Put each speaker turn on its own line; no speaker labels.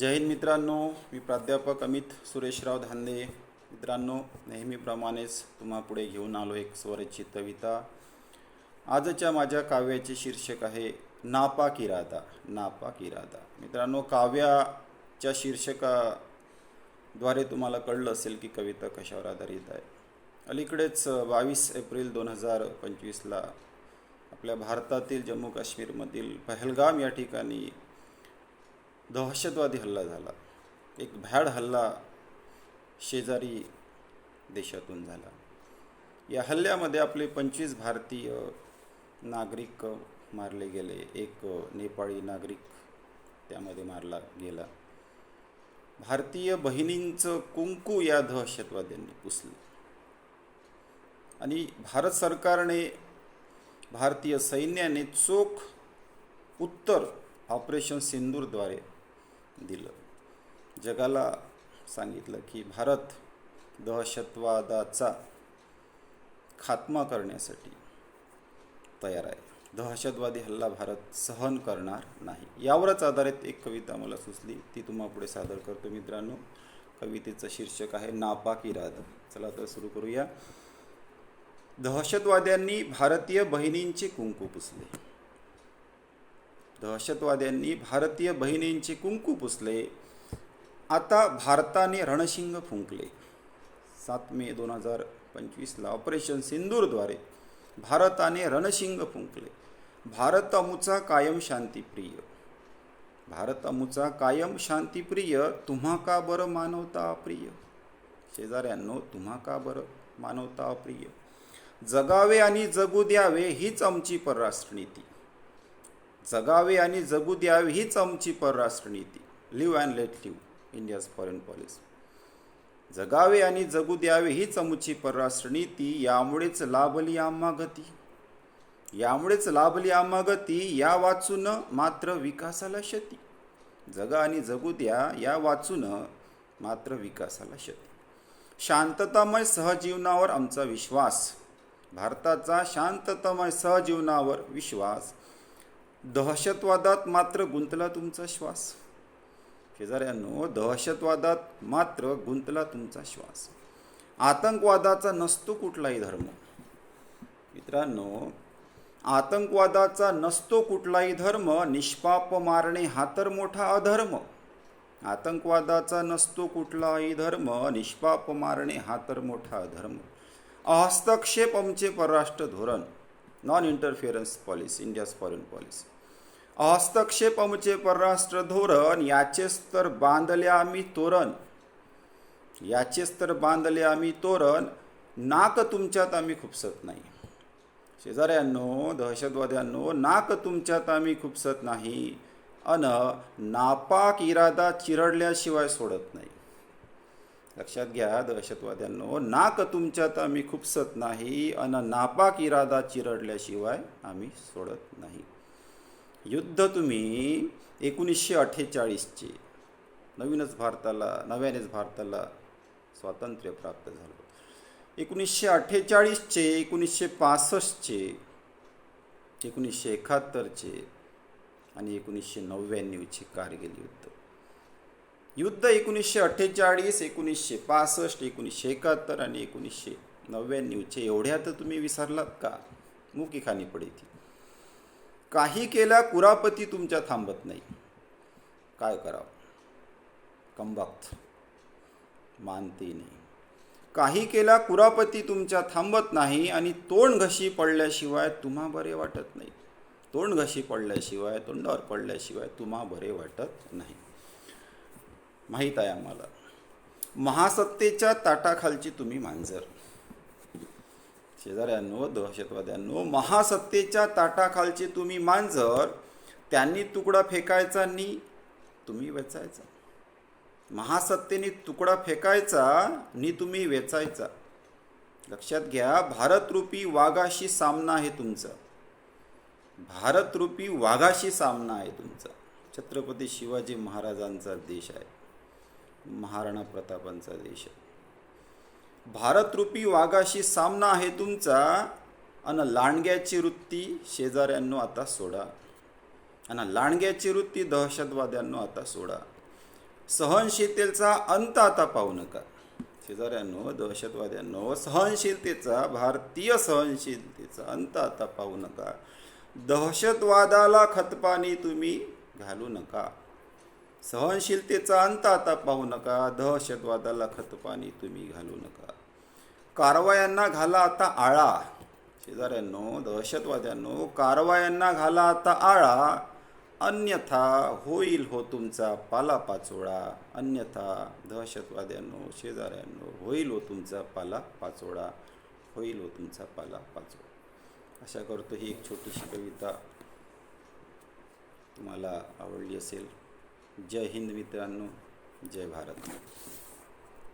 जय हिंद मित्रांनो मी प्राध्यापक अमित सुरेशराव धांदे. मित्रांनो नेहमीप्रमाणेच तुम्हा पुढे घेऊन आलो एक स्वरचित कविता. आजच्या माझ्या काव्याचे शीर्षक आहे नापा किरादा नापा किरादा मित्रांनो काव्याच्या शीर्षकाद्वारे तुम्हाला कळलं असेल की कविता कशावर आधारित आहे. अलीकडेच बावीस एप्रिल दोन हजार पंचवीसला आपल्या भारतातील जम्मू काश्मीरमधील पहलगाम या ठिकाणी दहशतवादी हल्ला झाला. एक भ्याड हल्ला शेजारी देशातून झाला. या हल्ल्यामध्ये आपले पंचवीस भारतीय नागरिक मारले गेले. एक नेपाळी नागरिक त्यामध्ये मारला गेला. भारतीय बहिणींचं कुंकू या दहशतवाद्यांनी पुसलं. आणि भारत सरकारने भारतीय सैन्याने चोख उत्तर ऑपरेशन सिंदूरद्वारे दिलं. जगाला सांगितलं की भारत दहशतवादाचा खात्मा करण्यासाठी तयार आहे. दहशतवादी हल्ला भारत सहन करणार नाही. यावरच आधारित एक कविता मला सुचली. ती तुम्हा पुढे सादर करतो मित्रांनो. कवितेचं शीर्षक आहे नापाक इरादा चला तर सुरू करूया. दहशतवाद्यांनी भारतीय बहिणींचे कुंकू पुसले. दहशतवाद्यांनी भारतीय बहिणींचे कुंकू पुसले. आता भारताने रणशिंग फुंकले. सात मे दोन हजार पंचवीसला ऑपरेशन सिंदूरद्वारे भारताने रणशिंग फुंकले. भारत अमुचा कायम शांतिप्रिय. भारत अमुचा कायम शांतिप्रिय तुम्हा का बरं मानवता अप्रिय शेजाऱ्यांनो तुम्हा का बरं मानवता अप्रिय जगावे आणि जगू द्यावे हीच आमची परराष्ट्र नीती. जगावे आणि जगू द्यावे हीच आमची परराष्ट्र नीती live and let live India's foreign policy. जगावे आणि जगू द्यावे हीच आमची परराष्ट्र नीती यामुळेच लाभली आम्हा गती. यामुळेच लाभली आम्हा गती या वाचून मात्र विकासाला शती. जगा आणि जगू द्या या वाचून मात्र विकासाला शती. शांततामय सहजीवनावर आमचा विश्वास. भारताचा शांततामय सहजीवनावर विश्वास. दहशतवादात मात्र गुंतला तुमचा श्वास. शेजाऱ्यांनो दहशतवादात मात्र गुंतला तुमचा श्वास. आतंकवादाचा नसतो कुठलाही धर्म. मित्रांनो आतंकवादाचा नसतो कुठलाही धर्म निष्पाप मारणे हा तर मोठा अधर्म. आतंकवादाचा नसतो कुठलाही धर्म निष्पाप मारणे हा तर मोठा अधर्म. हस्तक्षेप आमचे परराष्ट्र धोरण. Non interference policy India's foreign policy हस्तक्षेप आमचे परराष्ट्र धोरण याचेच तर बांधले आम्ही तोरण. याचेच तर बांधले आम्ही तोरण. नाक तुमच्यात आम्ही खुपसत नाही. शेजाऱ्यांनो दहशतवाद्यांनो नाक तुमच्यात आम्ही खुपसत नाही. अन नापाक इरादा चिरडल्याशिवाय सोडत नाही. लक्षात घ्या दहशतवाद्यांनो नाक तुमच्यात आम्ही खुपसत नाही. अन नापाक इरादा चिरडल्याशिवाय आम्ही सोडत नाही. युद्ध तुम्ही एकोणीसशे अठ्ठेचाळीसचे नवीनच भारताला नव्यानेच भारताला स्वातंत्र्य प्राप्त झालं. एकोणीसशे अठ्ठेचाळीसचे एकोणीसशे पासष्टचे एकोणीसशे एकाहत्तरचे आणि एकोणीसशे नव्याण्णवचे कारगिल युद्ध. युद्ध एकोणीसशे अठ्ठेचाळीस एकोणीसशे पासष्ट एकोणीसशे एकाहत्तर आणि एकोणीसशे नव्याण्णवचे एवढ्या तर तुम्ही विसरलात का? मुकी खाणी पडी ती. काही केल्या कुरापती तुमच्या थांबत नाही. काय करावं? कंबाक्त मानते नाही. काही केल्या कुरापती तुमच्या थांबत नाही आणि तोंड घशी पडल्याशिवाय तुम्हा बरे वाटत नाही. तोंड घशी पडल्याशिवाय तोंडावर पडल्याशिवाय तुम्हा बरे वाटत नाही. माहीत आहे आम्हाला. महासत्तेच्या ताटाखालची तुम्ही मांजर. शेजाऱ्यांनो दहशतवाद्यांनो महासत्तेच्या ताटाखालचे तुम्ही मांजर त्यांनी तुकडा फेकायचा नी तुम्ही वेचायचा. महासत्तेने तुकडा फेकायचा नी तुम्ही वेचायचा. लक्षात घ्या भारतरूपी वाघाशी सामना आहे तुमचा. भारतरूपी वाघाशी सामना आहे तुमचा. छत्रपती शिवाजी महाराजांचा देश आहे. महाराणा प्रतापांचा देश आहे. भारतरूपी वाघाशी सामना आहे तुमचा. आणि लांडग्याची वृत्ती शेजाऱ्यांनो आता सोडा. आणि लांडग्याची वृत्ती दहशतवाद्यांनो आता सोडा. सहनशीलतेचा अंत आता पाहू नका. शेजाऱ्यांनो दहशतवाद्यांनो सहनशीलतेचा भारतीय सहनशीलतेचा अंत आता पाहू नका. दहशतवादाला खतपाणी तुम्ही घालू नका. सहनशीलतेचा अंत आता पाहू नका. दहशतवादाला खतपाणी तुम्ही घालू नका. कारवायांना घाला आता आळा. शेजाऱ्यांनो दहशतवाद्यांनो कारवायांना घाला आता आळा. अन्यथा होईल हो तुमचा पाला पाचोळा अन्यथा दहशतवाद्यांनो शेजाऱ्यांनो होईल हो तुमचा पाला पाचोळा होईल हो तुमचा पाला पाचोळा आशा करतो ही एक छोटीशी कविता तुम्हाला आवडली असेल. जय हिंद मित्रांनो जय भारत.